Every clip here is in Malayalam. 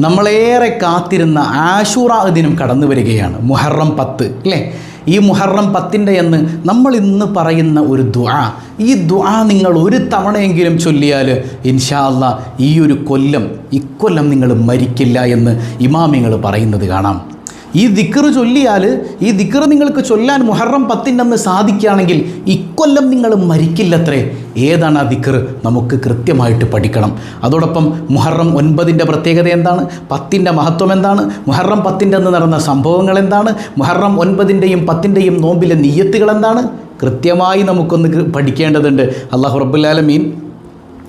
നമ്മളേറെ കാത്തിരുന്ന ആഷുറ ദിനം കടന്നു വരികയാണ്. മുഹറം പത്ത് അല്ലേ? ഈ മുഹറം പത്തിന്റെ എന്ന് നമ്മൾ ഇന്ന് പറയുന്ന ഒരു ദുആ. ഈ ദുആ നിങ്ങൾ ഒരു തവണയെങ്കിലും ചൊല്ലിയാൽ ഇൻഷാല്ല ഈ ഒരു കൊല്ലം ഇക്കൊല്ലം നിങ്ങൾ മരിക്കില്ല എന്ന് ഇമാമിങ്ങൾ പറയുന്നത് കാണാം. ഈ ദിക്കറ് ചൊല്ലിയാൽ ഈ ദിക്കറ് നിങ്ങൾക്ക് ചൊല്ലാൻ മുഹറം പത്തിന്റെ അന്ന് സാധിക്കുകയാണെങ്കിൽ ഇക്കൊല്ലം നിങ്ങൾ മരിക്കില്ലത്രേ. ഏതാണ് ആ ദിക്കറ് നമുക്ക് കൃത്യമായിട്ട് പഠിക്കണം. അതോടൊപ്പം മുഹറം ഒൻപതിന്റെ പ്രത്യേകത എന്താണ്? പത്തിന്റെ മഹത്വം എന്താണ്? മുഹറം പത്തിന്റെ അന്ന് നടന്ന സംഭവങ്ങൾ എന്താണ്? മുഹറം ഒൻപതിന്റെയും പത്തിന്റെയും നോമ്പിലെ നീയത്തുകൾ എന്താണ്? കൃത്യമായി നമുക്കൊന്ന് പഠിക്കേണ്ടതുണ്ട്. അള്ളാഹു റബ്ബുല്ലാലമീൻ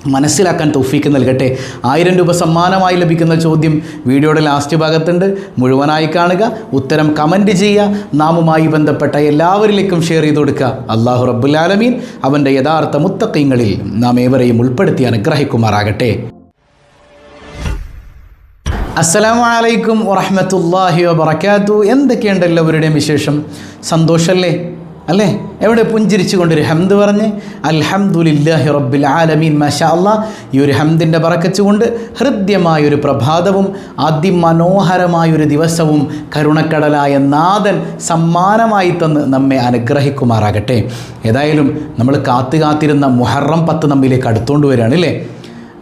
മനസ്സിലാക്കാൻ തൗഫീക്ക് നൽകട്ടെ. ആയിരം രൂപ സമ്മാനമായി ലഭിക്കുന്ന ചോദ്യം വീഡിയോയുടെ ലാസ്റ്റ് ഭാഗത്തുണ്ട്. മുഴുവനായി കാണുക ഉത്തരം കമന്റ് ചെയ്യുക നാമുമായി ബന്ധപ്പെട്ട എല്ലാവരിലേക്കും ഷെയർ ചെയ്ത് കൊടുക്കുക. അള്ളാഹു റബ്ബുലാലമീൻ അവന്റെ യഥാർത്ഥ മുത്തക്കൈങ്ങളിൽ നാം ഏവരെയും ഉൾപ്പെടുത്തി അനുഗ്രഹിക്കുമാറാകട്ടെ. അസ്സലാമു അലൈക്കും വറഹ്മത്തുള്ളാഹി വബറകാതു എന്തൊക്കെയുണ്ട് എല്ലാവരുടെയും വിശേഷം? സന്തോഷമല്ലേ അല്ലേ? എവിടെ പുഞ്ചിരിച്ചു കൊണ്ടൊരു ഹംദ് പറഞ്ഞ് അൽഹംദുലില്ലാഹി റബ്ബിൽ ആലമീൻ മഷാ അല്ലാ ഈ ഒരു ഹംദിന്റെ പറക്കച്ചുകൊണ്ട് ഹൃദ്യമായൊരു പ്രഭാതവും അതിമനോഹരമായൊരു ദിവസവും കരുണക്കടലായ നാഥൻ സമ്മാനമായി തന്ന് നമ്മെ അനുഗ്രഹിക്കുമാറാകട്ടെ. ഏതായാലും നമ്മൾ കാത്തു കാത്തിരുന്ന മുഹറം പത്ത് നമ്മിലേക്ക് അടുത്തുകൊണ്ട് വരികയാണ് അല്ലേ?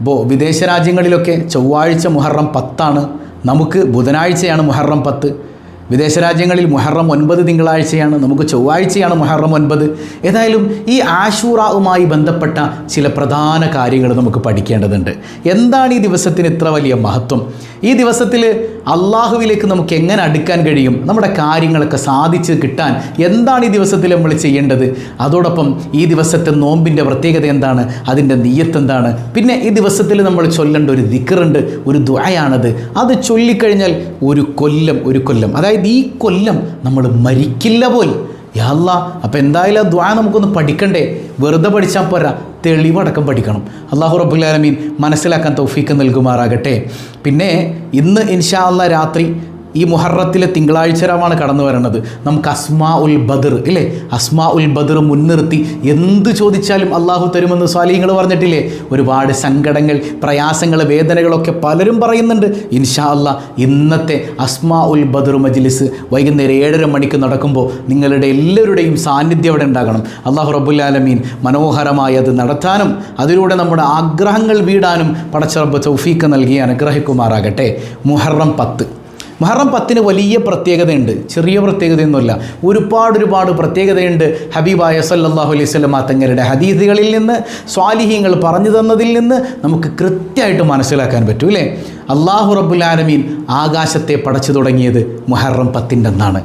ഇപ്പോൾ വിദേശ രാജ്യങ്ങളിലൊക്കെ ചൊവ്വാഴ്ച മുഹറം പത്താണ്. നമുക്ക് ബുധനാഴ്ചയാണ് മുഹറം പത്ത്. വിദേശ രാജ്യങ്ങളിൽ മുഹറം ഒൻപത് തിങ്കളാഴ്ചയാണ് നമുക്ക് ചൊവ്വാഴ്ചയാണ് മുഹറം ഒൻപത്. ഏതായാലും ഈ ആശൂറാവുമായി ബന്ധപ്പെട്ട ചില പ്രധാന കാര്യങ്ങൾ നമുക്ക് പഠിക്കേണ്ടതുണ്ട്. എന്താണ് ഈ ദിവസത്തിന് ഇത്ര വലിയ മഹത്വം? ഈ ദിവസത്തിൽ അള്ളാഹുവിലേക്ക് നമുക്ക് എങ്ങനെ അടുക്കാൻ കഴിയും? നമ്മുടെ കാര്യങ്ങളൊക്കെ സാധിച്ച് കിട്ടാൻ എന്താണ് ഈ ദിവസത്തിൽ നമ്മൾ ചെയ്യേണ്ടത്? അതോടൊപ്പം ഈ ദിവസത്തെ നോമ്പിന്റെ പ്രത്യേകത എന്താണ്? അതിന്റെ നീയത്ത് എന്താണ് പിന്നെ ഈ ദിവസത്തിൽ നമ്മൾ ചൊല്ലേണ്ട ഒരു ദിക്കറുണ്ട് ഒരു ദ്വയാണത് അത് ചൊല്ലിക്കഴിഞ്ഞാൽ ഒരു കൊല്ലം ഒരു കൊല്ലം. അതായത് ഈ കൊല്ലം നമ്മൾ മരിക്കില്ല പോയി. യാല്ല അപ്പം എന്തായാലും ആ ദ്വാ നമുക്കൊന്ന് പഠിക്കണ്ടേ? വെറുതെ പഠിച്ചാൽ പോരാ. തെളിവടക്കം പഠിക്കണം. അള്ളാഹു റബുല്ലാലമീൻ മനസ്സിലാക്കാൻ തൗഫീക്ക് നൽകുമാറാകട്ടെ. പിന്നെ ഇന്ന് ഇൻഷാ അല്ലാ രാത്രി ഈ മുഹറത്തിലെ തിങ്കളാഴ്ച രാവാണ് കടന്നു വരണത്. നമുക്ക് അസ്മാ ഉൽ ബദർ ഇല്ലേ? അസ്മാ ഉൽ ബദർ മുൻനിർത്തി എന്ത് ചോദിച്ചാലും അള്ളാഹു തരുമെന്ന് സ്വാലിഹങ്ങൾ പറഞ്ഞിട്ടില്ലേ? ഒരുപാട് സങ്കടങ്ങൾ പ്രയാസങ്ങൾ വേദനകളൊക്കെ പലരും പറയുന്നുണ്ട്. ഇൻഷാ അല്ല ഇന്നത്തെ അസ്മാ ഉൽ ബദർ മജ്ലിസ് വൈകുന്നേരം ഏഴര മണിക്ക് നടക്കുമ്പോൾ നിങ്ങളുടെ എല്ലാവരുടെയും സാന്നിധ്യം അവിടെ ഉണ്ടാകണം. അള്ളാഹു റബുല്ലാലമീൻ മനോഹരമായി അത് നടത്താനും അതിലൂടെ നമ്മുടെ ആഗ്രഹങ്ങൾ വീടാനും പടച്ചറബ് തൗഫീക്ക് നൽകി അനുഗ്രഹിക്കുമാറാകട്ടെ. മുഹറം പത്ത്. മുഹറം പത്തിന് വലിയ പ്രത്യേകതയുണ്ട്. ചെറിയ പ്രത്യേകതയൊന്നുമില്ല. ഒരുപാട് ഒരുപാട് പ്രത്യേകതയുണ്ട് ഹബീബായ സല്ലാഹു അലൈഹി സ്വലമ തങ്ങളുടെ ഹദീദുകളിൽ നിന്ന് സ്വാലിഹ്യങ്ങൾ പറഞ്ഞു തന്നതിൽ നിന്ന് നമുക്ക് കൃത്യമായിട്ട് മനസ്സിലാക്കാൻ പറ്റും അല്ലേ? അള്ളാഹു റബുലാലമീൻ ആകാശത്തെ പടച്ചു തുടങ്ങിയത് മുഹറം പത്തിന്റെ എന്നാണ്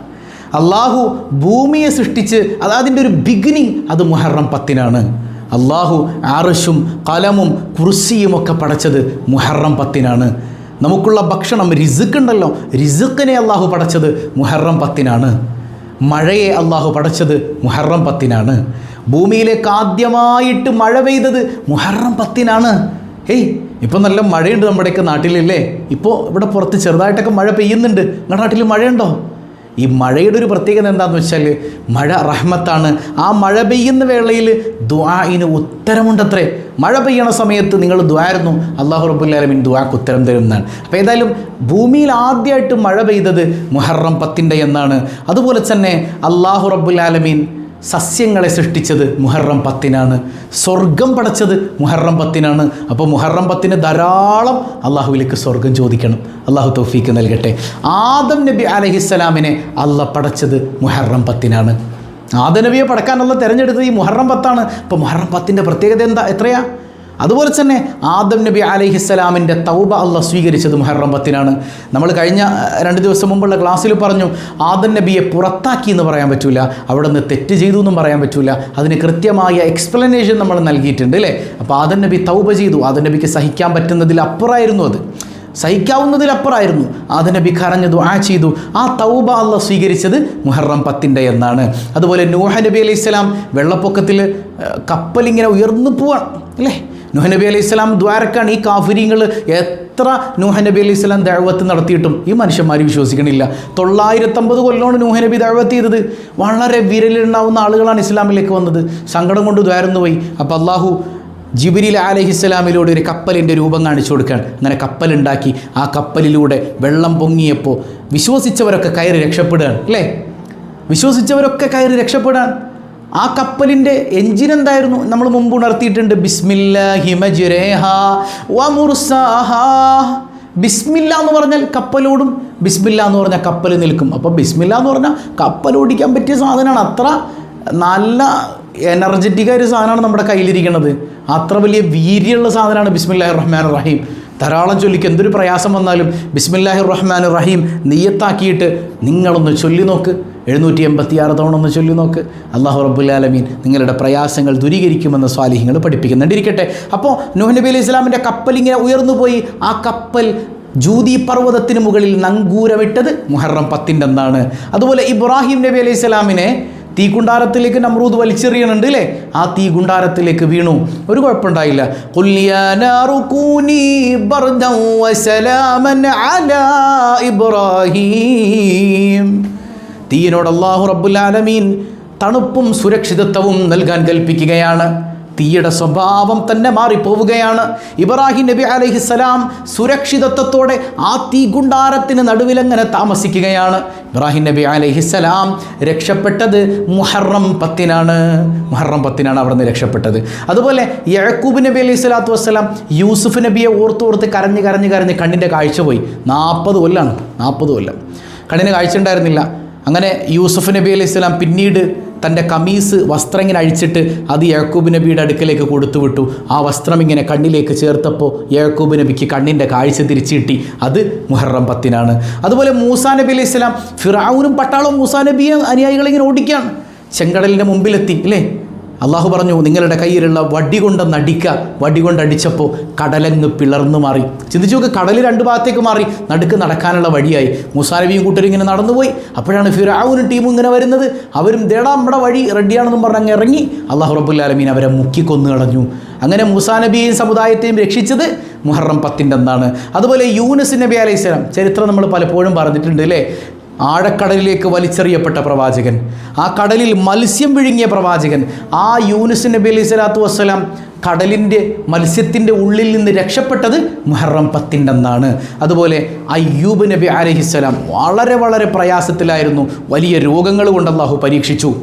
അള്ളാഹു ഭൂമിയെ സൃഷ്ടിച്ച് അത് അതിന്റെ ഒരു ബിഗിനിങ് അത് മുഹറം പത്തിനാണ്. അള്ളാഹു ആറശും കലമും കുർസിയും ഒക്കെ പടച്ചത് മുഹറം പത്തിനാണ്. നമുക്കുള്ള ഭക്ഷണം റിസുക്ക് ഉണ്ടല്ലോ റിസുക്കിനെ അള്ളാഹു പടച്ചത് മുഹറം പത്തിനാണ്. മഴയെ അള്ളാഹു പടച്ചത് മുഹറം പത്തിനാണ്. ഭൂമിയിലേക്ക് ആദ്യമായിട്ട് മഴ പെയ്തത് മുഹറം പത്തിനാണ്. ഹേയ് ഇപ്പം നല്ല മഴയുണ്ട് നമ്മുടെയൊക്കെ നാട്ടിലല്ലേ? ഇപ്പോൾ ഇവിടെ പുറത്ത് ചെറുതായിട്ടൊക്കെ മഴ പെയ്യുന്നുണ്ട്. നിങ്ങളുടെ നാട്ടിൽ മഴയുണ്ടോ? ഈ മഴയുടെ ഒരു പ്രത്യേകത എന്താണെന്ന് വെച്ചാൽ മഴ റഹ്മത്താണ്. ആ മഴ പെയ്യുന്ന വേളയിൽ ദ്വായിന് ഉത്തരമുണ്ടത്രേ. മഴ പെയ്യണ സമയത്ത് നിങ്ങൾ ദ്വാരുന്നു അള്ളാഹു റബുല്ലാലമിൻ ദ്വാക്ക് ഉത്തരം തരുന്നതാണ്. അപ്പോൾ ഏതായാലും ഭൂമിയിൽ ആദ്യമായിട്ട് മഴ പെയ്തത് മുഹറം പത്തിന്റെ എന്നാണ്. അതുപോലെ തന്നെ അള്ളാഹു റബുല്ലാലമീൻ സസ്യങ്ങളെ സൃഷ്ടിച്ചത് മുഹറം പത്തിനാണ്. സ്വർഗം പടച്ചത് മുഹറം പത്തിനാണ്. അപ്പോൾ മുഹറം പത്തിന് ധാരാളം അള്ളാഹുവിലേക്ക് സ്വർഗം ചോദിക്കണം. അള്ളാഹു തൗഫീക്ക് നൽകട്ടെ. ആദം നബി അലഹിസ്സലാമിനെ അള്ള പടച്ചത് മുഹറം പത്തിനാണ്. ആദം നബിയെ പടക്കാനുള്ള തിരഞ്ഞെടുത്തത് ഈ മുഹറം പത്താണ്. അപ്പോൾ മുഹറം പത്തിന്റെ പ്രത്യേകത എന്താ? എത്രയാ? അതുപോലെ തന്നെ ആദം നബി അലൈഹിസ്സലാമിന്റെ തൗബ അല്ല സ്വീകരിച്ചത് മുഹറം പത്തിനാണ്. നമ്മൾ കഴിഞ്ഞ രണ്ട് ദിവസം മുമ്പുള്ള ക്ലാസ്സിൽ പറഞ്ഞു ആദം നബിയെ പുറത്താക്കി എന്ന് പറയാൻ പറ്റില്ല അവിടെ നിന്ന് തെറ്റ് ചെയ്തു എന്നും പറയാൻ പറ്റില്ല അതിന് കൃത്യമായ എക്സ്പ്ലനേഷൻ നമ്മൾ നൽകിയിട്ടുണ്ട് അല്ലേ? അപ്പോൾ ആദം നബി തൗബ ചെയ്തു. ആദം നബിക്ക് സഹിക്കാൻ പറ്റുന്നതിൽ അപ്പുറമായിരുന്നു അത്. സഹിക്കാവുന്നതിലപ്പുറമായിരുന്നു. ആദം നബി കരഞ്ഞു ദുആ ചെയ്തു. ആ തൗബ അല്ല സ്വീകരിച്ചത് മുഹറം പത്തിന്റെ എന്നാണ്. അതുപോലെ നൂഹ നബി അലൈഹി സ്വലാം വെള്ളപ്പൊക്കത്തിൽ കപ്പലിങ്ങനെ ഉയർന്നു പോവാണ് അല്ലേ? നൂഹ നബി അലൈഹി സ്വലാം ദ്വാരക്കാണ്. ഈ കാഫര്യങ്ങൾ എത്ര നൂഹ നബി അലൈഹി സ്വലാം ദഴവത്ത് നടത്തിയിട്ടും ഈ മനുഷ്യന്മാർ വിശ്വസിക്കണില്ല. തൊള്ളായിരത്തമ്പത് കൊല്ലമാണ് നൂഹ നബി ദഴവത്ത് ചെയ്തത്. വളരെ വിരലുണ്ടാവുന്ന ആളുകളാണ് ഇസ്ലാമിലേക്ക് വന്നത്. സങ്കടം കൊണ്ട് ദ്വാരന്നു പോയി. അപ്പോൾ അള്ളാഹു ജിബിരിൽ അലഹിസ്സലാമിലൂടെ ഒരു കപ്പലിന്റെ രൂപം കാണിച്ചു കൊടുക്കുകയാണ്. അങ്ങനെ കപ്പലുണ്ടാക്കി ആ കപ്പലിലൂടെ വെള്ളം പൊങ്ങിയപ്പോൾ വിശ്വസിച്ചവരൊക്കെ കയറി രക്ഷപ്പെടുകയാണ് അല്ലേ? വിശ്വസിച്ചവരൊക്കെ കയറി രക്ഷപ്പെടാൻ ആ കപ്പലിന്റെ എഞ്ചിൻ എന്തായിരുന്നു? നമ്മൾ മുമ്പ് ഉണർത്തിയിട്ടുണ്ട്. ബിസ്മില്ല എന്ന് പറഞ്ഞാൽ കപ്പലോടും ബിസ്മില്ല എന്ന് പറഞ്ഞാൽ കപ്പൽ നിൽക്കും. അപ്പോൾ ബിസ്മില്ല എന്ന് പറഞ്ഞാൽ കപ്പൽ ഓടിക്കാൻ പറ്റിയ സാധനമാണ്. അത്ര നല്ല എനർജറ്റിക്കായ ഒരു സാധനമാണ് നമ്മുടെ കയ്യിലിരിക്കുന്നത്. അത്ര വലിയ വീര്യമുള്ള സാധനമാണ് ബിസ്മില്ലാഹിർ റഹ്മാൻ റഹീം ധാരാളം ചൊല്ലിക്ക് എന്തൊരു പ്രയാസം വന്നാലും ബിസ്മില്ലാഹിർ റഹ്മാൻ റഹീം നെയ്യത്താക്കിയിട്ട് നിങ്ങളൊന്ന് ചൊല്ലി നോക്ക്. എഴുന്നൂറ്റി എൺപത്തി ആറ് തവണ ഒന്ന് ചൊല്ലി നോക്ക്. അള്ളാഹു റബ്ബുലാലമീൻ നിങ്ങളുടെ പ്രയാസങ്ങൾ ദൂരീകരിക്കുമെന്ന് സ്വാലിഹിങ്ങൾ പഠിപ്പിക്കുന്നുണ്ടിരിക്കട്ടെ. അപ്പോൾ നൂഹ് നബി അലൈഹി ഇസ്ലാമിന്റെ കപ്പൽ ഇങ്ങനെ ഉയർന്നു പോയി ആ കപ്പൽ ജൂതി പർവതത്തിന് മുകളിൽ നങ്കൂരമിട്ടത് മുഹറം പത്തിന്റെ എന്നാണ് അതുപോലെ ഇബ്രാഹിം നബി അലൈഹി സ്വലാമിനെ തീകുണ്ടാരത്തിലേക്ക് നമ്രൂദ് വലിച്ചെറിയണുണ്ട് അല്ലേ ആ തീകുണ്ടാരത്തിലേക്ക് വീണു. ഒരു കുഴപ്പമുണ്ടായില്ല. "ഖുൽ യാ നാറു ബർദൻ വസലാമൻ അലാ ഇബ്രാഹീം. തീയിനോട് അള്ളാഹു റബ്ബുൽ ആലമീൻ തണുപ്പും സുരക്ഷിതത്വവും നൽകാൻ കൽപ്പിക്കുകയാണ്. തീയുടെ സ്വഭാവം തന്നെ മാറിപ്പോവുകയാണ്. ഇബ്രാഹിം നബി അലഹിസ്സലാം സുരക്ഷിതത്വത്തോടെ ആ തീ ഗുണ്ടാരത്തിന് നടുവിലങ്ങനെ താമസിക്കുകയാണ്. ഇബ്രാഹിം നബി അലഹിസ്സലാം രക്ഷപ്പെട്ടത് മുഹറം പത്തിനാണ്. മുഹറം പത്തിനാണ് അവിടെ നിന്ന് രക്ഷപ്പെട്ടത്. അതുപോലെ യഴക്കൂബ് നബി അലൈഹി സ്വലാത്തു വസ്സലാം യൂസുഫ് നബിയെ ഓർത്തോർത്ത് കരഞ്ഞ് കരഞ്ഞ് കരഞ്ഞ് കണ്ണിന്റെ കാഴ്ച പോയി. നാൽപ്പത് കൊല്ലാണ് നാൽപ്പത് കൊല്ലം. കണ്ണിന് കാഴ്ച ഉണ്ടായിരുന്നില്ല. അങ്ങനെ യൂസുഫ് നബി അലൈഹി സ്വലാം പിന്നീട് തന്റെ കമീസ് വസ്ത്രം ഇങ്ങനെ അഴിച്ചിട്ട് അത് യാക്കൂബ് നബിയുടെ അടുക്കലേക്ക് കൊടുത്തുവിട്ടു ആ വസ്ത്രം ഇങ്ങനെ കണ്ണിലേക്ക് ചേർത്തപ്പോൾ യാക്കൂബ് നബിക്ക് കണ്ണിന്റെ കാഴ്ച തിരിച്ചു കിട്ടി. അത് മുഹറം പത്തിനാണ്. അതുപോലെ മൂസാ നബി അലൈഹി സ്വലാം ഫിറാവൂനും പട്ടാളവും മൂസാ നബിയെ അനുയായികളിങ്ങനെ ഓടിക്കുകയാണ്. ചെങ്കടലിന്റെ മുമ്പിലെത്തി അല്ലേ? അള്ളാഹു പറഞ്ഞു നിങ്ങളുടെ കയ്യിലുള്ള വടി കൊണ്ടൊന്ന് അടിക്കുക വടി കൊണ്ടടിച്ചപ്പോൾ കടലങ്ങ് പിളർന്നു മാറി. ചിന്തിച്ചു നോക്ക് കടൽ രണ്ട് ഭാഗത്തേക്ക് മാറി. നടുക്ക് നടക്കാനുള്ള വഴിയായി. മുസാനബിയും കൂട്ടരും ഇങ്ങനെ നടന്നുപോയി. അപ്പോഴാണ് ഫിറാവുനും ടീമും ഇങ്ങനെ വരുന്നത്. അവരും ദേടാ നമ്മുടെ വഴി റെഡിയാണെന്നും പറഞ്ഞ് അങ്ങ് ഇറങ്ങി. അള്ളാഹു റബുല്ലാലമീൻ അവരെ മുക്കിക്കൊന്നു കളഞ്ഞു. അങ്ങനെ മുസാനബിയെയും സമുദായത്തെയും രക്ഷിച്ചത് മുഹറം പത്തിന്റെ എന്താണ് അതുപോലെ യൂനസ് നബി അലൈഹി സ്വലം. ചരിത്രം നമ്മൾ പലപ്പോഴും പറഞ്ഞിട്ടുണ്ട് അല്ലേ? ആഴക്കടലിലേക്ക് വലിച്ചെറിയപ്പെട്ട പ്രവാചകൻ. ആ കടലിൽ മത്സ്യം വിഴുങ്ങിയ പ്രവാചകൻ. ആ യൂനുസ് നബി അലൈഹി സ്വലാത്തു വസ്സലാം കടലിന്റെ മത്സ്യത്തിന്റെ ഉള്ളിൽ നിന്ന് രക്ഷപ്പെട്ടത് മുഹറം പത്തിന്റെ എന്നാണ് അതുപോലെ അയ്യൂബ് നബി അലഹിസ്സലാം വളരെ വളരെ പ്രയാസത്തിലായിരുന്നു. വലിയ രോഗങ്ങൾ കൊണ്ട് അള്ളാഹു പരീക്ഷിച്ചു.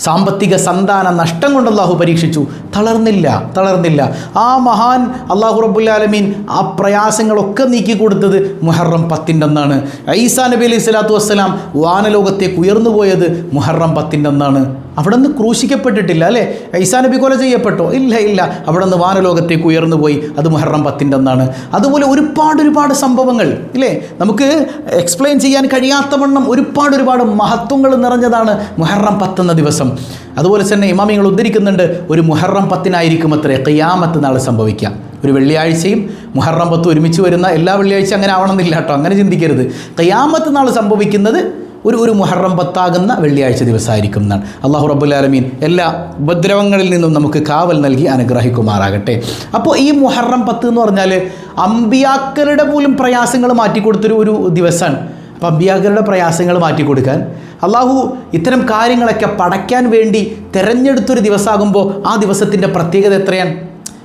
സാമ്പത്തിക സന്താന നഷ്ടം കൊണ്ട് അള്ളാഹു പരീക്ഷിച്ചു. തളർന്നില്ല തളർന്നില്ല. ആ മഹാൻ അള്ളാഹു റബുല്ലാലമീൻ ആ പ്രയാസങ്ങളൊക്കെ നീക്കി കൊടുത്തത് മുഹറം പത്തിന്റെ ഒന്നാണ് ഐസാ നബി അലൈഹി സ്വലാത്തു വസ്സലാം വാനലോകത്തേക്ക് ഉയർന്നു പോയത് മുഹറം പത്തിന്റെ ഒന്നാണ് അവിടെ നിന്ന് ക്രൂശിക്കപ്പെട്ടിട്ടില്ല അല്ലേ? ഐസാനബി കൊല ചെയ്യപ്പെട്ടോ? ഇല്ല ഇല്ല. അവിടെ നിന്ന് വാനലോകത്തേക്ക് ഉയർന്നു പോയി. അത് മുഹറം പത്തിന്റെ ഒന്നാണ് അതുപോലെ ഒരുപാട് ഒരുപാട് സംഭവങ്ങൾ ഇല്ലേ? നമുക്ക് എക്സ്പ്ലെയിൻ ചെയ്യാൻ കഴിയാത്ത വണ്ണം ഒരുപാട് ഒരുപാട് മഹത്വങ്ങൾ നിറഞ്ഞതാണ് മുഹറം പത്തെന്ന ദിവസം. അതുപോലെ തന്നെ ഇമാമിങ്ങൾ ഉദ്ധരിക്കുന്നുണ്ട് ഒരു മുഹറം പത്തിനായിരിക്കും അത്രേ കയ്യാമത്ത് നാൾ സംഭവിക്കാം. ഒരു വെള്ളിയാഴ്ചയും മുഹറം പത്തും ഒരുമിച്ച് വരുന്ന എല്ലാ വെള്ളിയാഴ്ച അങ്ങനെ ആവണമെന്നില്ല കേട്ടോ അങ്ങനെ ചിന്തിക്കരുത്. കയ്യാമത്ത് നാൾ സംഭവിക്കുന്നത് ഒരു ഒരു മുഹറം പത്താകുന്ന വെള്ളിയാഴ്ച ദിവസമായിരിക്കും എന്നാണ്. അള്ളാഹു റബുലാലമീൻ എല്ലാ ഉപദ്രവങ്ങളിൽ നിന്നും നമുക്ക് കാവൽ നൽകി അനുഗ്രഹിക്കുമാറാകട്ടെ. അപ്പോൾ ഈ മുഹറം പത്ത് എന്ന് പറഞ്ഞാൽ അമ്പിയാക്കളുടെ പോലും പ്രയാസങ്ങൾ മാറ്റിക്കൊടുത്തൊരു ഒരു ദിവസമാണ്. അപ്പം അമ്പിയാക്കളുടെ പ്രയാസങ്ങൾ മാറ്റിക്കൊടുക്കാൻ അള്ളാഹു ഇത്തരം കാര്യങ്ങളൊക്കെ പടയ്ക്കാൻ വേണ്ടി തിരഞ്ഞെടുത്തൊരു ദിവസമാകുമ്പോൾ ആ ദിവസത്തിന്റെ പ്രത്യേകത എത്രയാണ്?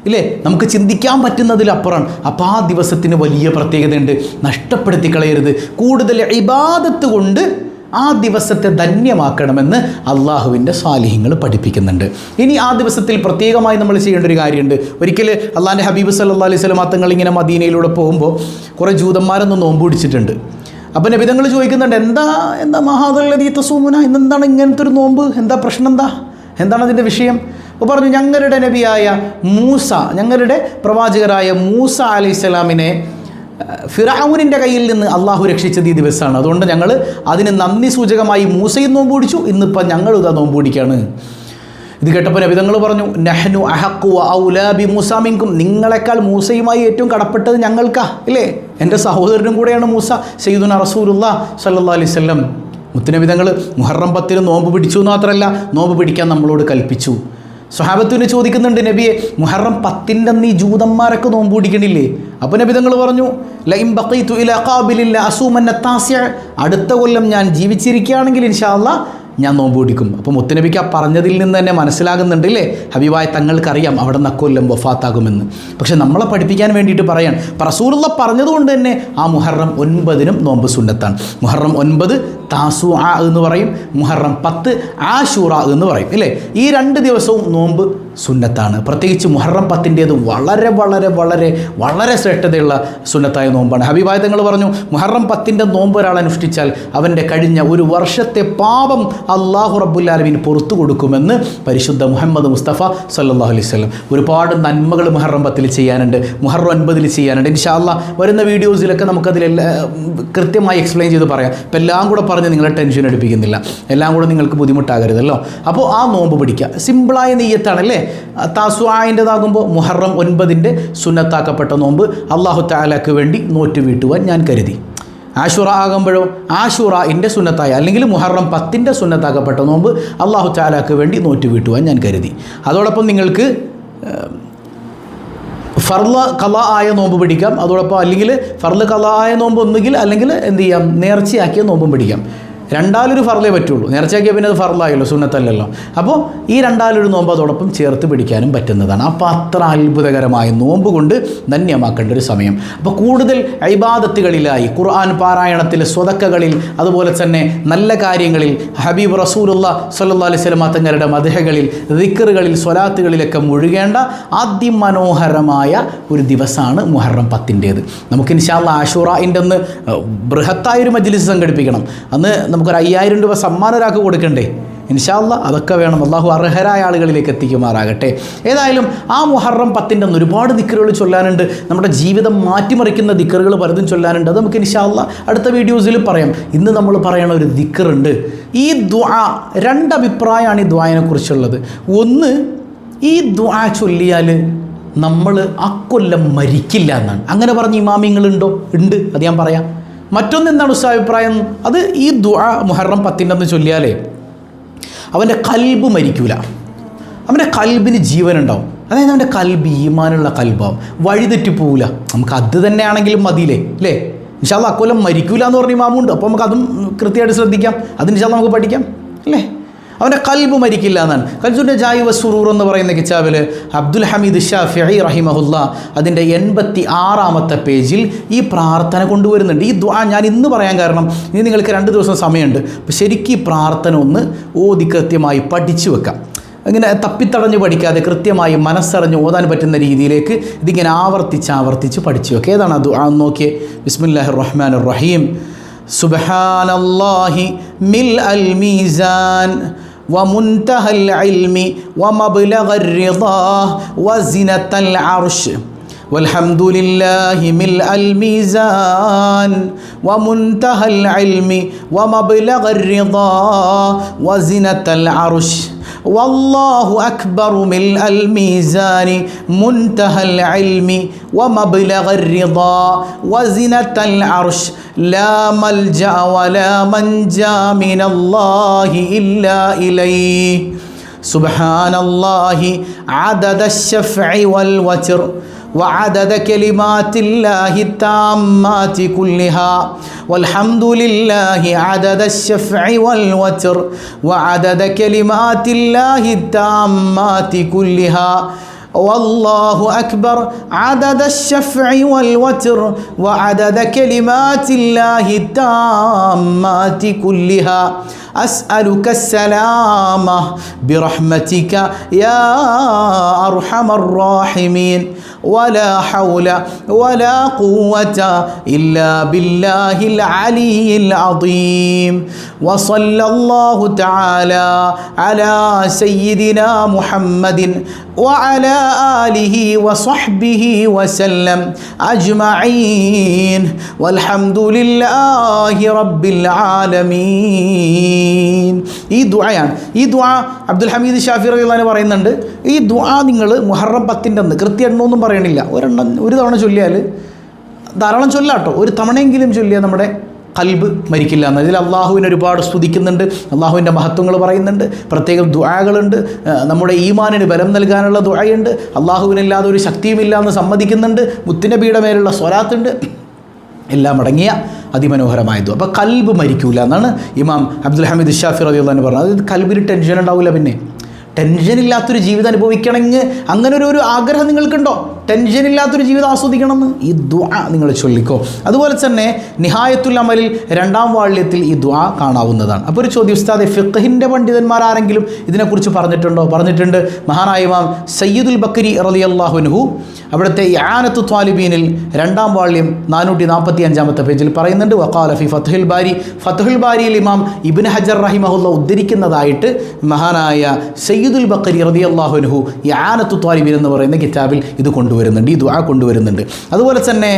ഇല്ലേ? നമുക്ക് ചിന്തിക്കാൻ പറ്റുന്നതിലപ്പുറം അപ്പോൾ ആ ദിവസത്തിന് വലിയ പ്രത്യേകതയുണ്ട്. നഷ്ടപ്പെടുത്തി കളയരുത്. കൂടുതൽ ഇബാദത്ത് കൊണ്ട് ആ ദിവസത്തെ ധന്യമാക്കണമെന്ന് അള്ളാഹുവിന്റെ സ്വാലിഹ്യങ്ങൾ പഠിപ്പിക്കുന്നുണ്ട്. ഇനി ആ ദിവസത്തിൽ പ്രത്യേകമായി നമ്മൾ ചെയ്യേണ്ട ഒരു കാര്യമുണ്ട്. ഒരിക്കൽ അള്ളാഹിന്റെ ഹബീബ് സല്ലാ അലൈഹി സ്വലം തങ്ങൾ ഇങ്ങനെ മദീനയിലൂടെ പോകുമ്പോൾ കുറേ ജൂതന്മാരൊന്ന് നോമ്പ് പിടിച്ചിട്ടുണ്ട്. അപ്പം നബിതങ്ങൾ ചോദിക്കുന്നുണ്ട് എന്താ എന്താ മഹാദല്ലതീ തസൂമുന? ഇന്നെന്താണ് ഇങ്ങനത്തെ ഒരു നോമ്പ്? എന്താ പ്രശ്നം എന്താ? എന്താണ് അതിന്റെ വിഷയം? അപ്പോൾ പറഞ്ഞു ഞങ്ങളുടെ നബിയായ മൂസ ഞങ്ങളുടെ പ്രവാചകരായ മൂസ അലൈഹി സ്വലാമിനെ ഫിറാവുനിന്റെ കയ്യിൽ നിന്ന് അള്ളാഹു രക്ഷിച്ചത് ഈ ദിവസമാണ്. അതുകൊണ്ട് ഞങ്ങൾ അതിന് നന്ദി സൂചകമായി മൂസയും നോമ്പ് പിടിച്ചു. ഇന്നിപ്പോൾ ഞങ്ങളും ഇതാ നോമ്പ് പിടിക്കുകയാണ് ഇത് കേട്ടപ്പോൾ നബിതങ്ങൾ പറഞ്ഞു നെഹ്നു അഹക്കു ഔലാബി മൂസാമിങ്കും നിങ്ങളെക്കാൾ മൂസയുമായി ഏറ്റവും കടപ്പെട്ടത് ഞങ്ങൾക്കാ ഇല്ലേ? എന്റെ സഹോദരനും കൂടെയാണ് മൂസ. സയ്യിദുന റസൂലുള്ള സല്ലാ അലൈഹി മുത്തിനവിധങ്ങൾ മുഹറം പത്തിന് നോമ്പ് പിടിച്ചു മാത്രമല്ല നോമ്പ് പിടിക്കാൻ നമ്മളോട് കൽപ്പിച്ചു. സ്വഹാബത്തിന് ചോദിക്കുന്നുണ്ട് നബിയെ മുഹറം പത്തിന്റെ നീ ജൂതന്മാരൊക്കെ നോമ്പ് പിടിക്കണില്ലേ? അപ്പോൾ നബി തങ്ങൾ പറഞ്ഞു ലൈം ഖാബിലില്ല അസൂമന്ന താസ്യ അടുത്ത കൊല്ലം ഞാൻ ജീവിച്ചിരിക്കുകയാണെങ്കിൽ ഇൻഷാല്ല അല്ലാ ഞാൻ നോമ്പ് പിടിക്കും. അപ്പോൾ മുത്തനബിക്ക് ആ പറഞ്ഞതിൽ നിന്ന് തന്നെ മനസ്സിലാകുന്നുണ്ട് ഇല്ലേ ഹബീബായ തങ്ങൾക്കറിയാം അവിടെ നക്കൊല്ലം വഫാത്താകുമെന്ന്. പക്ഷെ നമ്മളെ പഠിപ്പിക്കാൻ വേണ്ടിയിട്ട് പറയാൻ റസൂലുള്ള പറഞ്ഞതുകൊണ്ട് തന്നെ ആ മുഹറം ഒൻപതിനും നോമ്പ് സുന്നത്താണ്. മുഹറം ഒൻപത് താസു ആ എന്ന് പറയും മുഹറം പത്ത് ആഷൂറ എന്ന് പറയും ഇല്ലേ? ഈ രണ്ട് ദിവസവും നോമ്പ് സുന്നത്താണ്. പ്രത്യേകിച്ച് മുഹറം പത്തിന്റേത് വളരെ വളരെ വളരെ വളരെ ശ്രേഷ്ഠതയുള്ള സുന്നത്തായ നോമ്പാണ്. ഹബീബായ തങ്ങൾ പറഞ്ഞു മുഹറം പത്തിന്റെ നോമ്പ് ഒരാൾ അനുഷ്ഠിച്ചാൽ അവന്റെ കഴിഞ്ഞ ഒരു വർഷത്തെ പാപം അള്ളാഹു റബ്ബുല്ലാലമീൻ പുറത്തു കൊടുക്കുമെന്ന് പരിശുദ്ധ മുഹമ്മദ് മുസ്തഫ സല്ലാഹു അലൈഹി സ്വലം ഒരുപാട് നന്മകൾ മുഹറം പത്തിൽ ചെയ്യാനുണ്ട്. മുഹറം ഒൻപതിൽ ചെയ്യാനുണ്ട്. ഇൻഷാല്ല വരുന്ന വീഡിയോസിലൊക്കെ നമുക്കതിലെല്ലാം കൃത്യമായി എക്സ്പ്ലെയിൻ ചെയ്ത് പറയാം. ഇപ്പം എല്ലാം കൂടെ പറഞ്ഞ് നിങ്ങളെ ടെൻഷൻ എടുപ്പിക്കുന്നില്ല. എല്ലാം കൂടെ നിങ്ങൾക്ക് ബുദ്ധിമുട്ടാകരുതല്ലോ. അപ്പോൾ ആ നോമ്പ് പിടിക്കുക സിമ്പിളായ നെയ്യത്താണല്ലേ? താസുആന്റെതാകുമ്പോൾ മുഹറം ഒൻപതിന്റെ സുന്നത്താക്കപ്പെട്ട നോമ്പ് അള്ളാഹു താലാക്ക് വേണ്ടി നോറ്റ് വീട്ടുവാൻ ഞാൻ കരുതി. ആഷുറ ആകുമ്പോഴോ ആഷുറന്റെ സുന്നത്തായ അല്ലെങ്കിൽ മുഹറം പത്തിന്റെ സുന്നത്താക്കപ്പെട്ട നോമ്പ് അള്ളാഹു താലാക്ക് വേണ്ടി നോറ്റ് വീട്ടുവാൻ ഞാൻ കരുതി. അതോടൊപ്പം നിങ്ങൾക്ക് ഫർൾ കല ആയ നോമ്പ് പിടിക്കാം. അതോടൊപ്പം അല്ലെങ്കിൽ ഫർൾ കല ആയ നോമ്പ് ഒന്നുകിൽ അല്ലെങ്കിൽ എന്ത് ചെയ്യാം? നേർച്ചയാക്കിയ നോമ്പും പിടിക്കാം. രണ്ടാലൊരു ഫർലേ പറ്റുള്ളൂ. നേർച്ചയാക്കിയാൽ പിന്നെ അത് ഫർലായല്ലോ സുന്നത്തല്ലല്ലോ. അപ്പോൾ ഈ രണ്ടാലൊരു നോമ്പ് അതോടൊപ്പം ചേർത്ത് പിടിക്കാനും പറ്റുന്നതാണ്. അപ്പോൾ അത്ര അത്ഭുതകരമായ നോമ്പ് കൊണ്ട് ധന്യമാക്കേണ്ട ഒരു സമയം. അപ്പോൾ കൂടുതൽ ഐബാദത്തുകളിലായി ഖുർആൻ പാരായണത്തിൽ സ്വതക്കകളിൽ അതുപോലെ തന്നെ നല്ല കാര്യങ്ങളിൽ ഹബീബ് റസൂലുള്ള സല്ലാ അലൈഹി സ്വലമ തങ്ങളുടെ മധുഹകളിൽ ദിക്കറുകളിൽ സ്വലാത്തുകളിലൊക്കെ മുഴുകേണ്ട അതിമനോഹരമായ ഒരു ദിവസമാണ് മുഹറം പത്തിന്റേത്. നമുക്ക് ഇൻഷാല്ല ആഷുറ ഒന്ന് ബൃഹത്തായൊരു മജ്ലിസ് സംഘടിപ്പിക്കണം. അന്ന് നമുക്കൊരു അയ്യായിരം രൂപ സമ്മാനം ഒരാൾക്ക് കൊടുക്കണ്ടേ? ഇൻഷാല്ല അതൊക്കെ വേണം. അള്ളാഹു അർഹരായ ആളുകളിലേക്ക് എത്തിക്കുമാറാകട്ടെ. ഏതായാലും ആ മുഹറം പത്തിന്റെ ഒരുപാട് ദിക്കറുകൾ ചൊല്ലാനുണ്ട്. നമ്മുടെ ജീവിതം മാറ്റിമറിക്കുന്ന ദിക്കറുകൾ പലതും ചൊല്ലാനുണ്ട്. അത് നമുക്ക് ഇൻഷാല്ല അടുത്ത വീഡിയോസിൽ പറയാം. ഇന്ന് നമ്മൾ പറയണ ഒരു ദിക്കറുണ്ട്. ഈ ദ്വാ രണ്ടഭിപ്രായമാണ് ഈ ദ്വായനെ കുറിച്ചുള്ളത്. ഒന്ന് ഈ ദ്വാ ചൊല്ലിയാൽ നമ്മൾ അക്കൊല്ലം മരിക്കില്ല എന്നാണ്. അങ്ങനെ പറഞ്ഞ ഇമാമിങ്ങളുണ്ടോ ഉണ്ട്. അത് ഞാൻ പറയാം. മറ്റൊന്ന് എന്താണ് ഉസ്താ അഭിപ്രായം? അത് ഈ ദുആ മുഹറം പത്തിന്റെ ചൊല്ലിയാലേ അവന്റെ കൽബ് മരിക്കൂല. അവന്റെ കൽബിന് ജീവനുണ്ടാവും. അതായത് അവന്റെ കൽബ് ഈമാനുള്ള കൽബാവും. വഴിതെറ്റി പോവില്ല നമുക്ക് അത് തന്നെയാണെങ്കിലും മതിയില്ലേ? അല്ലേ ഇൻഷാല്ല അക്കൊല്ലം മരിക്കൂല എന്ന് പറഞ്ഞ മാമുണ്ട് അപ്പോൾ നമുക്ക് അതും കൃത്യമായിട്ട് ശ്രദ്ധിക്കാം. അത് ഇൻഷാല്ല നമുക്ക് പഠിക്കാം. അല്ലേ അവന്റെ കൽബ് മരിക്കില്ല എന്നാണ്. കൽസുന്റെ ജായുവ സുറൂർ എന്ന് പറയുന്ന കിതാബിൽ അബ്ദുൽ ഹമീദ് ഷാഫി റഹിമഹുല്ല അതിന്റെ എൺപത്തി ആറാമത്തെ പേജിൽ ഈ പ്രാർത്ഥന കൊണ്ടുവരുന്നുണ്ട്. ഈ ദ്വാ ഞാൻ ഇന്ന് പറയാൻ കാരണം ഇനി നിങ്ങൾക്ക് രണ്ട് ദിവസം സമയമുണ്ട്. അപ്പോൾ ശരിക്കും ഈ പ്രാർത്ഥന ഒന്ന് ഓതി കൃത്യമായി പഠിച്ചു വെക്കാം. ഇങ്ങനെ തപ്പിത്തടഞ്ഞ് പഠിക്കാതെ കൃത്യമായി മനസ്സറിഞ്ഞ് ഓതാൻ പറ്റുന്ന രീതിയിലേക്ക് ഇതിങ്ങനെ ആവർത്തിച്ച് ആവർത്തിച്ച് പഠിച്ചു വെക്കുക ഏതാണ് അത് നോക്കിയേ. ബിസ്മില്ലാഹി റഹ്മാൻ റഹീം. സുബഹാനല്ലാഹി മിൽ അൽ മീസാൻ. ومنتهى العلم ومبلغ الرضا وزنة العرش. والحمد لله ملء الميزان ومنتهى العلم ومبلغ الرضا وزنة العرش. والله أكبر ملء الميزان منتهى العلم ومبلغ الرضا وزنة العرش. لا ملجأ ولا منجأ من الله إلا إليه. سبحان الله عدد الشفع والوتر. وعدد كلمات الله التامات كلها. والحمد لله عدد الشفع والوتر. وعدد كلمات الله التامات كلها. والله أكبر. عدد الشفع والوتر. وعدد كلمات الله التامات كلها. أسألك السلامة برحمتك يا أرحم الراحمين. ولا حول ولا قوة إلا بالله العلي العظيم. وصلى الله تعالى على سيدنا محمد وعلى آله وصحبه وسلم أجمعين. والحمد لله رب العالمين. ഈ ദുആയാണ്. ഈ ദുആ അബ്ദുൽ ഹമീദ് ഷാഫി റഹിള്ളാൻ പറയുന്നുണ്ട് ഈ ദുആ നിങ്ങൾ മുഹറം പത്തിന്റെ അന്ന് കൃത്യ എണ്ണമൊന്നും പറയണില്ല. ഒരെണ്ണം ഒരു തവണ ചൊല്ലിയാൽ ധാരാളം ചൊല്ലാട്ടോ. ഒരു തവണയെങ്കിലും ചൊല്ലിയാൽ നമ്മുടെ കൽബ് മരിക്കില്ല. എന്ന് ഇതിൽ അള്ളാഹുവിനെ ഒരുപാട് സ്തുതിക്കുന്നുണ്ട് അള്ളാഹുവിന്റെ മഹത്വങ്ങൾ പറയുന്നുണ്ട് പ്രത്യേകം ദുആകളുണ്ട് നമ്മുടെ ഈമാനിന് ബലം നൽകാനുള്ള ദുആയുണ്ട് അള്ളാഹുവിനില്ലാതെ ഒരു ശക്തിയുമില്ല എന്ന് സമ്മതിക്കുന്നുണ്ട് മുത്തിനബിയുടെ മേലുള്ള സ്വലാത്തുണ്ട് എല്ലാം അടങ്ങിയ അതിമനോഹരമായ ദുആ. അപ്പോൾ കൽബ് മരിക്കൂല എന്നാണ് ഇമാം അബ്ദുൽ ഹമീദ് ഷാഫി അൻഹു പറഞ്ഞത്. അതായത് കൽബിന് ടെൻഷൻ ഉണ്ടാവില്ല പിന്നെ. ടെൻഷൻ ഇല്ലാത്തൊരു ജീവിതം അനുഭവിക്കണമെങ്കിൽ അങ്ങനെ ഒരു ഒരു ആഗ്രഹം നിങ്ങൾക്കുണ്ടോ? ടെൻഷൻ ഇല്ലാത്തൊരു ജീവിതം ആസ്വദിക്കണമെന്ന്? ഈ ദ്വാ നിങ്ങൾ ചൊല്ലിക്കോ. അതുപോലെ തന്നെ നിഹായത്തുൽ അമലിൽ രണ്ടാം വാള്യത്തിൽ ഈ ദ്വാ കാണാവുന്നതാണ്. അപ്പോൾ ഒരു ചോദ്യം ഉസ്താദ് ഫിഖഹിന്റെ പണ്ഡിതന്മാർ ആരെങ്കിലും ഇതിനെക്കുറിച്ച് പറഞ്ഞിട്ടുണ്ടോ? പറഞ്ഞിട്ടുണ്ട് മഹാനായ സയ്യിദുൽ ബക്കരി റലി അള്ളാഹുനുഹു അവിടുത്തെ യാനത്തു ത്വാലിബീനിൽ രണ്ടാം വാള്യം നാനൂറ്റി നാൽപ്പത്തി അഞ്ചാമത്തെ പേജിൽ പറയുന്നുണ്ട് വക്കാല ഫി ഫത്തുൽ ബാരി. ഫത്തുൽ ബാരിയിൽ ഇമാം ഇബിൻ ഹജർ റഹിമഹുല്ല ഉദ്ധരിക്കുന്നതായിട്ട് മഹാനായ സയ്യിദുൽ ബക്കരി റതി അള്ളാഹുനുഹു ഈ ആനത്തു ത്വാലിബിൻ എന്ന് പറയുന്ന കിതാബിൽ ഇത് കൊണ്ടുവരുന്നുണ്ട് ഈ ദുആ കൊണ്ടുവരുന്നുണ്ട്. അതുപോലെ തന്നെ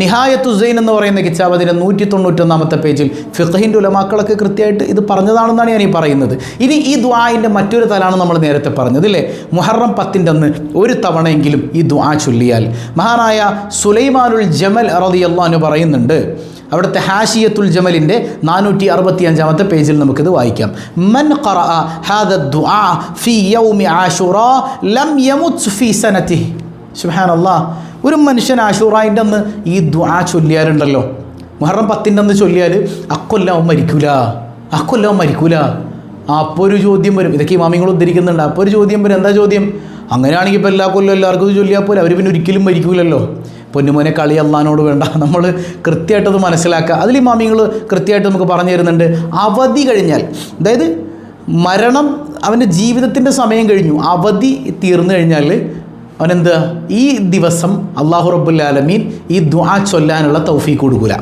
നിഹായത്തു സൈൻ എന്ന് പറയുന്ന കിതാബ് അതിന്റെ നൂറ്റി തൊണ്ണൂറ്റൊന്നാമത്തെ പേജിൽ ഫിഖഹിന്റെ ഉലമാക്കളൊക്കെ കൃത്യമായിട്ട് ഇത് പറഞ്ഞതാണെന്നാണ് ഞാൻ ഈ പറയുന്നത്. ഇനി ഈ ദ്വായിന്റെ മറ്റൊരു തലാണ് നമ്മൾ നേരത്തെ പറഞ്ഞത് അല്ലേ മുഹറം പത്തിന്റെ അന്ന് ഒരു തവണയെങ്കിലും ഈ ദ്വാ ചൊല്ലിയാൽ. മഹാനായ സുലൈമാനുൽ ജമൽ അള്ളഹാന് പറയുന്നുണ്ട് അവിടുത്തെ ഹാഷിയത്തുൽ ജമലിന്റെ നാനൂറ്റി അറുപത്തി അഞ്ചാമത്തെ പേജിൽ നമുക്കിത് വായിക്കാം. മൻ ഫി യൗമി ലം ഫി സനതിഹി. സുബ്ഹാനല്ലാഹ് ഒരു മനുഷ്യൻ ആഷുറായിന്റെ അന്ന് ഈ ദ്വാ ചൊല്ലിയാലുണ്ടല്ലോ. മുഹറം പത്തിന്റെ അന്ന് ചൊല്ലിയാൽ അക്കൊല്ലം അവൻ മരിക്കൂല. അക്കൊല്ലം അവൻ മരിക്കൂല. അപ്പോൾ ഒരു ചോദ്യം വരും. ഇതൊക്കെ മാമിങ്ങൾ ഉദ്ധരിക്കുന്നുണ്ട്. അപ്പോൾ ഒരു ചോദ്യം വരും. എന്താ ചോദ്യം? അങ്ങനെയാണെങ്കിൽ ഇപ്പോൾ എല്ലാ കൊല്ലം എല്ലാവർക്കും ചൊല്ലിയാൽ പോലെ. അവർ പിന്നെ ഒരിക്കലും മരിക്കൂലല്ലോ. പൊന്നുമോനെ കളി അള്ളഹാനോട് വേണ്ട. നമ്മൾ കൃത്യമായിട്ടത് മനസ്സിലാക്കുക. അതിൽ മാമിങ്ങൾ കൃത്യമായിട്ട് നമുക്ക് പറഞ്ഞു തരുന്നുണ്ട്. അവധി കഴിഞ്ഞാൽ അതായത് മരണം അവന്റെ ജീവിതത്തിന്റെ സമയം കഴിഞ്ഞു. അവധി തീർന്നു കഴിഞ്ഞാൽ അവനെന്താ? ഈ ദിവസം അള്ളാഹു റബ്ബുല്ലാലമീൻ ഈ ദ്വാ ചൊല്ലാനുള്ള തൗഫീക്ക് കൊടുക്കൂല.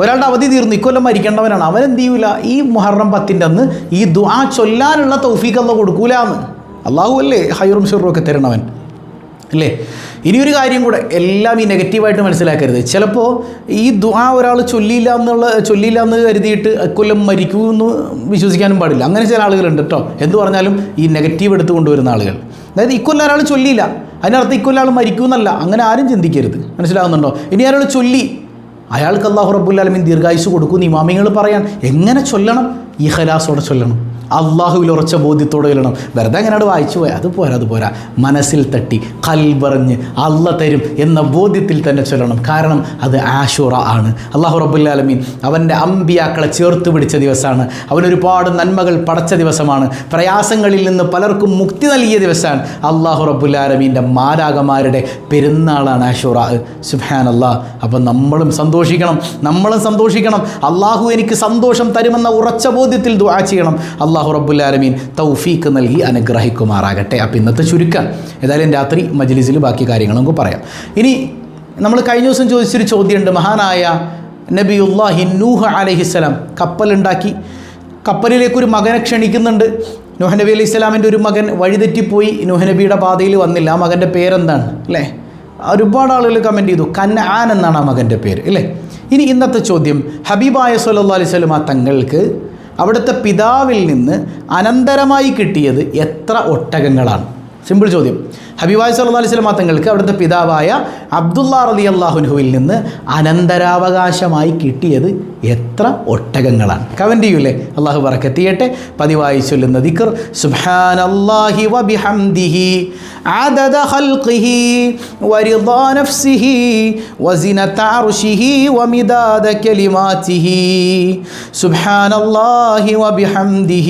ഒരാളുടെ അവധി തീർന്നു. ഇക്കൊല്ലം മരിക്കേണ്ടവനാണ്. അവൻ എന്ത് ചെയ്യൂല? ഈ മുഹറം പത്തിന്റെ അന്ന് ഈ ദ്വാ ചൊല്ലാനുള്ള തൗഫീഖ് അല്ല കൊടുക്കൂല എന്ന് അള്ളാഹു അല്ലേ? ഹൈറും ഷുറും ഒക്കെ തരണവൻ അല്ലേ? ഇനിയൊരു കാര്യം കൂടെ എല്ലാം ഈ നെഗറ്റീവായിട്ട് മനസ്സിലാക്കരുത്. ചിലപ്പോൾ ഈ ദുആ ഒരാൾ ചൊല്ലിയില്ല എന്നുള്ള ചൊല്ലിയില്ല എന്ന് കരുതിയിട്ട് കൊല്ലം മരിക്കൂ എന്ന് വിശ്വസിക്കാനും പാടില്ല. അങ്ങനെ ചില ആളുകളുണ്ട് കേട്ടോ എന്ത് പറഞ്ഞാലും ഈ നെഗറ്റീവ് എടുത്തു കൊണ്ടുവരുന്ന ആളുകൾ. അതായത് ഇക്കൊല്ലം ഒരാൾ ചൊല്ലിയില്ല. അതിനർത്ഥം ഇക്കൊല്ലം ആൾ മരിക്കൂ എന്നല്ല. അങ്ങനെ ആരും ചിന്തിക്കരുത്. മനസ്സിലാകുന്നുണ്ടോ ഇനി ഒരാൾ ചൊല്ലി? അയാൾക്ക് അള്ളാഹു റബ്ബുല്ലാലമീൻ ദീർഘായുസ് കൊടുക്കും ഇമാമിങ്ങൾ പറയാൻ. എങ്ങനെ ചൊല്ലണം? ഈ ഹലാസോടെ ചൊല്ലണം. അള്ളാഹുവിൽ ഉറച്ച ബോധ്യത്തോടെ ചൊല്ലണം. വെറുതെ അങ്ങനെയാണ് വായിച്ചു പോയാൽ അത് പോരാ അത് പോരാ. മനസ്സിൽ തട്ടി കൽപറഞ്ഞ് അല്ല തരും എന്ന ബോധ്യത്തിൽ തന്നെ ചൊല്ലണം. കാരണം അത് ആഷുറ ആണ്. അള്ളാഹു റബുല്ലാലമീൻ അവന്റെ അമ്പിയാക്കളെ ചേർത്ത് പിടിച്ച ദിവസമാണ്. അവനൊരുപാട് നന്മകൾ പടച്ച ദിവസമാണ്. പ്രയാസങ്ങളിൽ നിന്ന് പലർക്കും മുക്തി നൽകിയ ദിവസമാണ്. അള്ളാഹു റബുല്ലാലമീന്റെ മാരാകമാരുടെ പെരുന്നാളാണ് ആഷുറ. സുഹാൻ അള്ളാഹ് അപ്പം നമ്മളും സന്തോഷിക്കണം. നമ്മളും സന്തോഷിക്കണം. അള്ളാഹു എനിക്ക് സന്തോഷം തരുമെന്ന ഉറച്ച ബോധ്യത്തിൽ ദുആ ചെയ്യണം. അള്ളാഹു റബ്ബുല്ലാലമീൻ തൗഫീക്ക് നൽകി അനുഗ്രഹിക്കുമാറാകട്ടെ. അപ്പം ഇന്നത്തെ ചുരുക്കം. ഏതായാലും രാത്രി മജ്ലിസിൽ ബാക്കി കാര്യങ്ങളും നമുക്ക് പറയാം. ഇനി നമ്മൾ കഴിഞ്ഞ ദിവസം ചോദിച്ചൊരു ചോദ്യമുണ്ട്. മഹാനായ നബിയുല്ലാഹി നൂഹ് അലഹിസ്സലാം കപ്പലുണ്ടാക്കി. കപ്പലിലേക്കൊരു മകനെ ക്ഷണിക്കുന്നുണ്ട്. നൂഹ് നബി അലൈഹി സ്വലാമിന്റെ ഒരു മകൻ വഴിതെറ്റിപ്പോയി. നൂഹ് നബിയുടെ പാതയിൽ വന്നില്ല. ആ മകന്റെ പേരെന്താണ്? അല്ലേ? ഒരുപാട് ആളുകൾ കമന്റ് ചെയ്തു. കന്നാൻ എന്നാണ് ആ മകന്റെ പേര്. അല്ലേ? ഇനി ഇന്നത്തെ ചോദ്യം. ഹബീബായ സല്ലാ അലൈഹി വസല്ലമ തങ്ങൾക്ക് അവിടുത്തെ പിതാവിൽ നിന്ന് അനന്തരമായി കിട്ടിയത് എത്ര ഒട്ടകങ്ങളാണ്. സിമ്പിൾ ചോദ്യം ഹബീബായ് സല്ലല്ലാഹു അലൈഹി വസല്ലമ തങ്ങൾക്ക് അവിടുത്തെ പിതാവായ അബ്ദുള്ള റളി അള്ളാഹുനുഹുവിൽ നിന്ന് അനന്തരാവകാശമായി കിട്ടിയത് എത്ര ഒട്ടകങ്ങളാണ് കമൻറ്റ് ചെയ്യൂലേ അള്ളാഹു പറക്കെത്തിയട്ടെ പതിവായി ചൊല്ലുന്ന ദിക്ർ സുബ്ഹാനല്ലാഹി വബിഹംദിഹി عدد خلقه ورضا نفسه وزنة عرشه ومداد كلماته سبحان الله وبحمده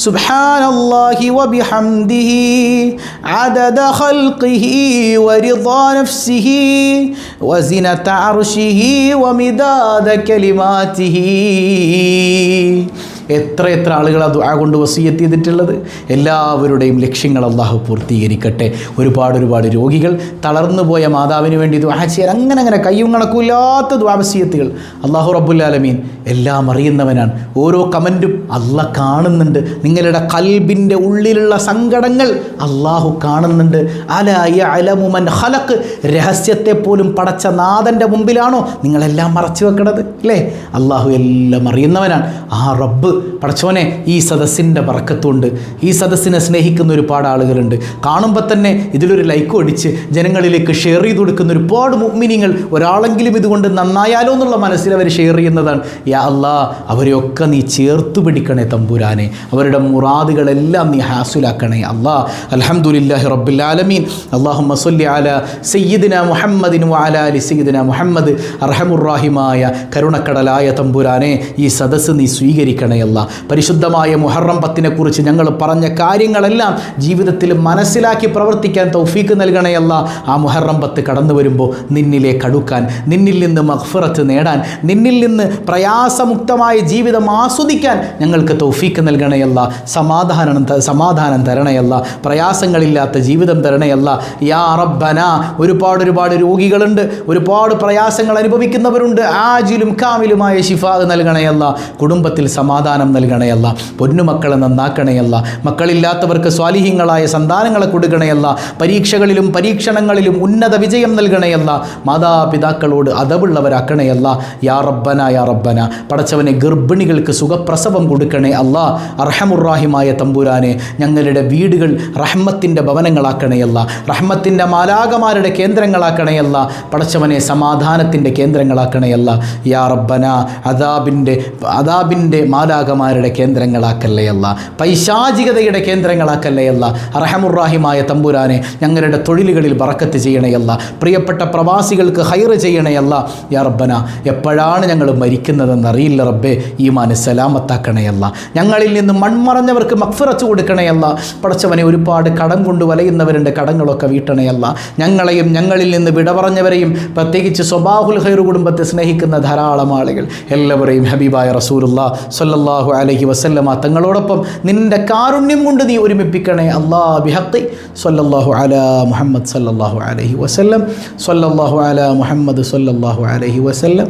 سبحان الله وبحمده عدد خلقه ورضا نفسه وزنة عرشه ومداد كلماته എത്ര എത്ര ആളുകൾ ആ ദുആ കൊണ്ട് വസീയത്ത് ചെയ്തിട്ടുള്ളത് എല്ലാവരുടെയും ലക്ഷ്യങ്ങൾ അള്ളാഹു പൂർത്തീകരിക്കട്ടെ ഒരുപാട് ഒരുപാട് രോഗികൾ തളർന്നു പോയ മാതാവിന് വേണ്ടി ദുആ ചെയ്യാൻ അങ്ങനെ അങ്ങനെ കയ്യും കണക്കില്ലാത്ത ദുആ വസീയത്തുകൾ അള്ളാഹു റബ്ബുല്ലാലമീൻ എല്ലാം അറിയുന്നവനാണ് ഓരോ കമൻറ്റും അല്ല കാണുന്നുണ്ട് നിങ്ങളുടെ കൽബിന്റെ ഉള്ളിലുള്ള സങ്കടങ്ങൾ അള്ളാഹു കാണുന്നുണ്ട്. അല അലമുമൻ ഹലക്ക് രഹസ്യത്തെ പോലും പടച്ച നാഥന്റെ മുമ്പിലാണോ നിങ്ങളെല്ലാം മറച്ചു വെക്കണത്? അല്ലേ? അള്ളാഹു എല്ലാം അറിയുന്നവനാണ്. ആ റബ്ബ് പടച്ചോനെ ഈ സദസ്സിന്റെ പറക്കത്തുണ്ട് ഈ സദസ്സിനെ സ്നേഹിക്കുന്ന ഒരുപാട് ആളുകളുണ്ട്. കാണുമ്പോൾ തന്നെ ഇതിലൊരു ലൈക്ക് അടിച്ച് ജനങ്ങളിലേക്ക് ഷെയർ ചെയ്ത് കൊടുക്കുന്ന ഒരുപാട് മുഗ്മിനിങ്ങൾ ഒരാളെങ്കിലും ഇതുകൊണ്ട് നന്നായാലോ എന്നുള്ള മനസ്സിൽ അവർ ഷെയർ ചെയ്യുന്നതാണ്. യാ അല്ലാ അവരെയൊക്കെ നീ ചേർത്ത് പിടിക്കണേ തമ്പുരാനെ. അവരുടെ മുറാദുകളെല്ലാം നീ ഹാസുലാക്കണേ. അള്ളാ അൽഹംദുലില്ലാഹി റബ്ബിൽ ആലമീൻ. അല്ലാഹുമ്മ സ്വല്ലി അല സയ്യിദിന മുഹമ്മദിൻ വഅല അലി സയ്യിദിന മുഹമ്മദ്. അർഹമുറാഹിമായ കരുണക്കടലായ തമ്പുരാനെ ഈ സദസ്സ് നീ സ്വീകരിക്കണേ അല്ല. പരിശുദ്ധമായ മുഹറം പത്തിനെക്കുറിച്ച് ഞങ്ങൾ പറഞ്ഞ കാര്യങ്ങളെല്ലാം ജീവിതത്തിൽ മനസ്സിലാക്കി പ്രവർത്തിക്കാൻ തൗഫീക്ക് നൽകണേ അല്ല. ആ മുഹറം പത്ത് കടന്നു വരുമ്പോൾ നിന്നിലേക്ക് കടുക്കാൻ നിന്നിൽ നിന്ന് മഹ്ഫറത്ത് നേടാൻ നിന്നിൽ നിന്ന് പ്രയാസമുക്തമായ ജീവിതം ആസ്വദിക്കാൻ ഞങ്ങൾക്ക് തൗഫീക്ക് നൽകണേ സമാധാനം ത- സമാധാനം തരണയല്ല പ്രയാസങ്ങളില്ലാത്ത ജീവിതം തരണയല്ല. യാ റബ്ബന ഒരുപാട് ഒരുപാട് രോഗികളുണ്ട് ഒരുപാട് പ്രയാസങ്ങൾ അനുഭവിക്കുന്നവരുണ്ട്. ആജിലും കാമിലുമായ ശിഫ നൽകണയല്ല കുടുംബത്തിൽ സമാധാനം നൽകണയല്ല പൊന്നുമക്കളെ നന്നാക്കണയല്ല മക്കളില്ലാത്തവർക്ക് സ്വാലിഹ്യങ്ങളായ സന്താനങ്ങളെ കൊടുക്കണയല്ല പരീക്ഷകളിലും പരീക്ഷണങ്ങളിലും ഉന്നത വിജയം നൽകണയല്ല മാതാപിതാക്കളോട് അതവുള്ളവരാക്കണയല്ല. യാ റബ്ബന യാ റബ്ബന പടച്ചവനെ ഗർഭിണികൾക്ക് സുഖപ്രസവം കൊടുക്കണേ അല്ലാ അർഹമുറാഹിമായ തമ്പുരാനെ ഞങ്ങളുടെ വീടുകൾ റഹ്മത്തിന്റെ ഭവനങ്ങളാക്കണയല്ല റഹ്മത്തിന്റെ മാലാകമാരുടെ കേന്ദ്രങ്ങളാക്കണയല്ല പടച്ചവനെ സമാധാനത്തിന്റെ കേന്ദ്രങ്ങളാക്കണയല്ല യാ റബ്ബന അദാബിന്റെ അദാബിന്റെ മാലാകമാരുടെ കേന്ദ്രങ്ങളാക്കല്ലയല്ല പൈശാചികതയുടെ കേന്ദ്രങ്ങളാക്കല്ലയല്ല റഹമുറാഹിമായ തമ്പുരാനെ ഞങ്ങളുടെ തൊഴിലുകളിൽ വറക്കത്ത് ചെയ്യണയല്ല പ്രിയപ്പെട്ട പ്രവാസികൾക്ക് ഹൈറ് ചെയ്യണയല്ല യാ റബ്ബന എപ്പോഴാണ് ഞങ്ങൾ മരിക്കുന്നതെന്ന് അറിയില്ല റബ്ബേ ഈ മനസ്സലാമത്താക്കണയല്ല ഞങ്ങളിൽ നിന്ന് മൺമറഞ്ഞവർക്ക് മക്ഫിറച്ച് കൊടുക്കണയല്ല പടച്ചവനെ ഒരുപാട് കടം കൊണ്ട് വലയുന്നവരുടെ കടങ്ങളൊക്കെ വീട്ടണയല്ല ഞങ്ങളെയും ഞങ്ങളിൽ നിന്ന് വിട പറഞ്ഞവരെയും പ്രത്യേകിച്ച് സ്വബാഹുൽ ഹൈറു കുടുംബത്തെ സ്നേഹിക്കുന്ന ധാരാളം ആളുകൾ. എല്ലാവരെയും ഹബീബായ റസൂലുള്ള സല്ലല്ലാഹു അലഹി വസല്ലമ തങ്ങളോടൊപ്പം നിന്റെ കാരുണ്യം കൊണ്ട് നീ ഒരുമിപ്പിക്കണേ അല്ലാ ബിഹത്തി സല്ലല്ലാഹു അല മുഹമ്മദ് സല്ലാഹു അലഹി വസല്ലം. സല്ലല്ലാഹു അല മുഹമ്മദ് സല്ലല്ലാഹു അലഹി വസല്ലം.